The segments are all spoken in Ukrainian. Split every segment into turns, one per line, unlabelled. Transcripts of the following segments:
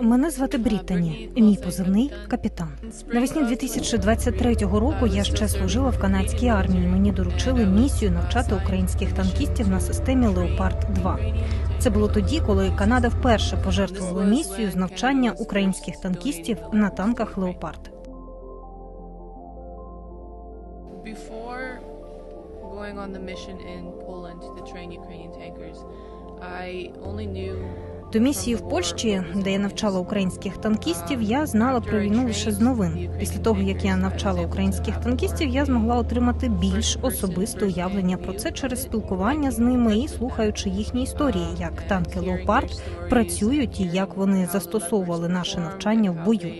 Мене звати Брітані. Мій позивний капітан. Навесні 2023 року я ще служила в канадській армії. Мені доручили місію навчати українських танкістів на системі Леопард 2 Це було тоді, коли Канада вперше пожертвувала місію з навчання українських танкістів на танках Леопард.
Going on the mission in Poland to train Ukrainian tankers, I only knew
До місії в Польщі, де я навчала українських танкістів, я знала про війну лише з новин. Після того як я навчала українських танкістів, я змогла отримати більш особисте уявлення про це через спілкування з ними і слухаючи їхні історії, як танки Леопард працюють і як вони застосовували наше навчання в бою.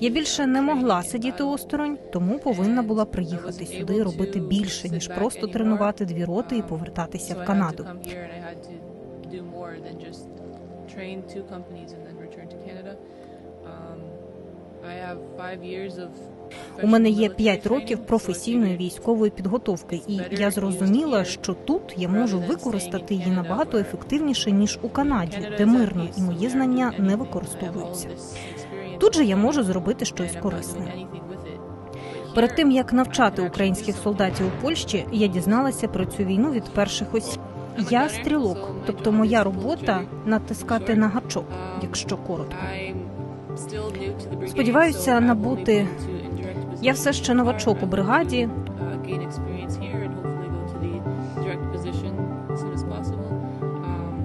Я більше не могла сидіти осторонь, тому повинна була приїхати сюди робити більше ніж просто тренувати дві роти і повертатися в Канаду.
Do more than just train two companies and then return to Canada. Um, I have five years of
У мене є
professional
5 років професійної військової підготовки, і я зрозуміла, що тут я можу використати її набагато ефективніше ніж у Канаді, де мирно і мої знання не використовуються. Тут же я можу зробити щось корисне. Перед тим як навчати українських солдатів у Польщі, я дізналася про цю війну від перших осіб. Я стрілок, тобто моя робота натискати на гачок, якщо коротко.
Сподіваюся набути.
Я все ще новачок у бригаді.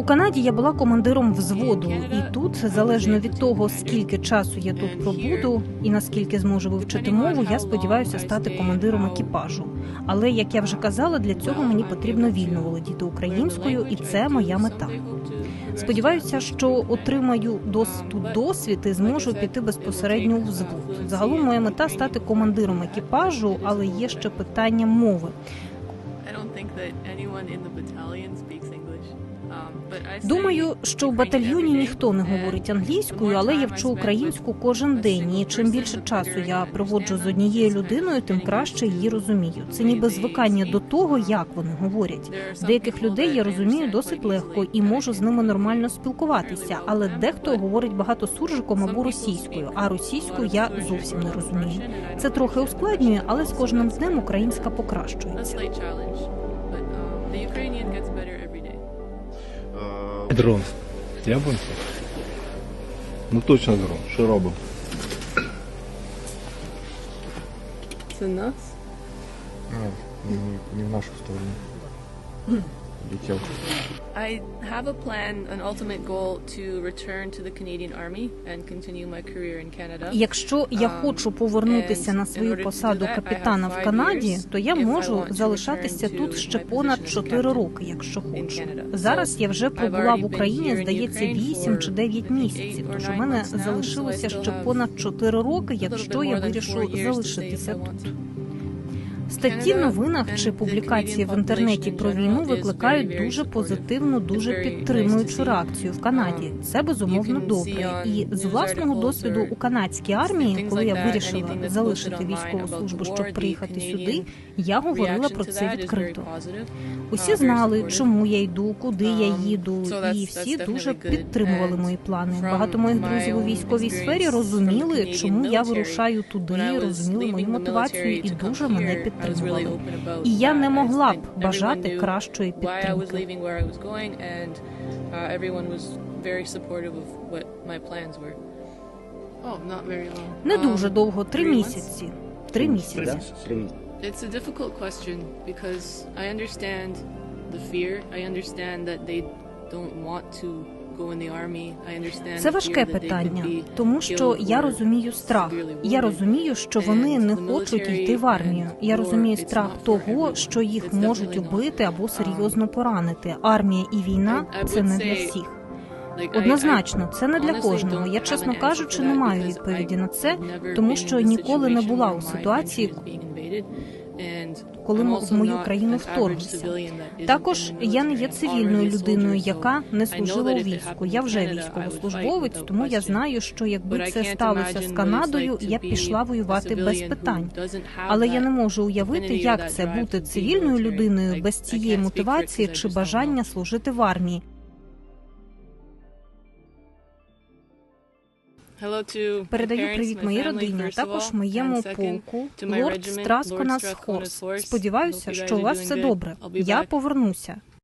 Канаді я була командиром взводу, і тут, залежно від того, скільки часу я тут пробуду і наскільки зможу вивчити мову, я сподіваюся стати командиром екіпажу. Але як я вже казала, для цього мені потрібно вільно володіти українською, і це моя мета. Сподіваюся, що отримаю досвід досвід і зможу піти безпосередньо у взвод. Загалом моя мета стати командиром екіпажу, але є ще питання мови.
Um,
Думаю, що в батальйоні ніхто не говорить англійською, але я вчу українську кожен день. І чим більше часу я проводжу з однією людиною, тим краще її розумію. Це ніби звикання до того, як вони говорять. Деяких людей я розумію досить легко і можу з ними нормально спілкуватися, але дехто говорить багато суржиком або російською, а російську я зовсім не розумію. Це трохи ускладнює, але з кожним днем українська покращується.
Дрон. Яблунці? Ну точно дрон. Що робимо?
Це нас?
А, не, не в нашу сторону. Летів.
I have a plan, an ultimate goal to return to the Canadian Army and continue my career in Canada.
Якщо я хочу повернутися на свою посаду капітана в Канаді, то я можу залишатися тут ще понад 4 роки, якщо хочу. Зараз я вже пробула в Україні, здається, 8 чи 9 місяців. Тож у мене залишилося ще понад 4 роки, якщо я вирішу залишитися тут. Статті в новинах чи публікації в інтернеті про війну викликають дуже позитивну, дуже підтримуючу реакцію в Канаді. Це безумовно добре. І з власного досвіду у канадській армії, коли я вирішила залишити військову службу, щоб приїхати сюди, я говорила про це відкрито. Усі знали, чому я йду, куди я їду, і всі дуже підтримували мої плани. Багато моїх друзів у військовій сфері розуміли, чому я вирушаю туди, розуміли мою мотивацію і дуже мене підтримували. І я не могла б бажати кращої підтримки. Не дуже довго, три місяці. Три місяці.
It's a difficult question because I understand the fear. I understand that they don't want to
Це важке питання, тому що я розумію страх. Я розумію, що вони не хочуть йти в армію. Я розумію страх того, що їх можуть убити або серйозно поранити. Армія і війна це не для всіх. Однозначно, це не для кожного. Я чесно кажучи, не маю відповіді на це, тому що ніколи не була у ситуації, коли в мою країну вторглися. Також я не є цивільною людиною, яка не служила у війську. Я вже військовослужбовець, тому я знаю, що якби це сталося з Канадою, я б пішла воювати без питань. Але я не можу уявити, як це бути цивільною людиною без цієї мотивації чи бажання служити в армії. Передаю привіт моїй родині, а також моєму полку. Лорд Страсконас Хорс. Сподіваюся, що у вас все добре. Я повернуся.